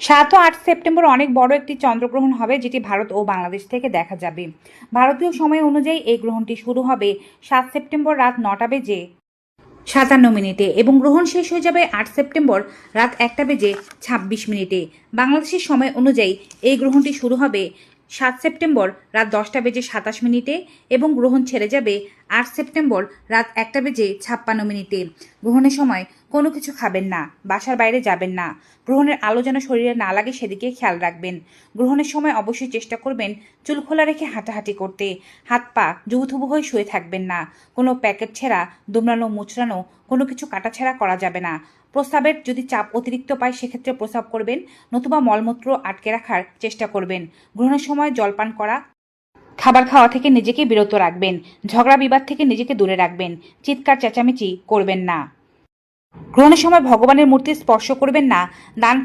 সাত ও আট সেপ্টেম্বর অনেক বড় একটি চন্দ্রগ্রহণ হবে, যেটি ভারত ও বাংলাদেশ থেকে দেখা যাবে। ভারতীয় সময় অনুযায়ী এই গ্রহণটি শুরু হবে সাত সেপ্টেম্বর রাত নটা বেজে সাতান্ন মিনিটে এবং গ্রহণ শেষ হয়ে যাবে আট সেপ্টেম্বর রাত একটা বেজে ছাব্বিশ মিনিটে। বাংলাদেশের সময় অনুযায়ী এই গ্রহণটি শুরু হবে সাত সেপ্টেম্বর রাত দশটা বেজে সাতাশ মিনিটে এবং গ্রহণ ছেড়ে যাবে আট সেপ্টেম্বর রাত একটা বেজে ছাপ্পান্ন মিনিটে। গ্রহণের সময় কোনো কিছু খাবেন না, বাসার বাইরে যাবেন না। গ্রহণের আলো যেন শরীরে না লাগে সেদিকে খেয়াল রাখবেন। গ্রহণের সময় অবশ্যই চেষ্টা করবেন চুল খোলা রেখে হাঁটাহাঁটি করতে। হাত পা জুবুথুবু হয়ে শুয়ে থাকবেন না। কোনো প্যাকেট ছেঁড়া, দুমড়ানো, মুচড়ানো, কোনো কিছু কাটাছেঁড়া করা যাবে না। প্রস্রাবের যদি চাপ অতিরিক্ত পায়, সেক্ষেত্রে প্রস্রাব করবেন, নতুবা মলমূত্র আটকে রাখার চেষ্টা করবেন। গ্রহণের সময় জলপান করা, খাবার খাওয়া থেকে নিজেকে বিরত রাখবেন। ঝগড়া বিবাদ থেকে নিজেকে দূরে রাখবেন। চিৎকার, চেঁচামেচি করবেন না। গ্রহণের সময় ভগবানের মূর্তি স্পর্শ করবেন না। দান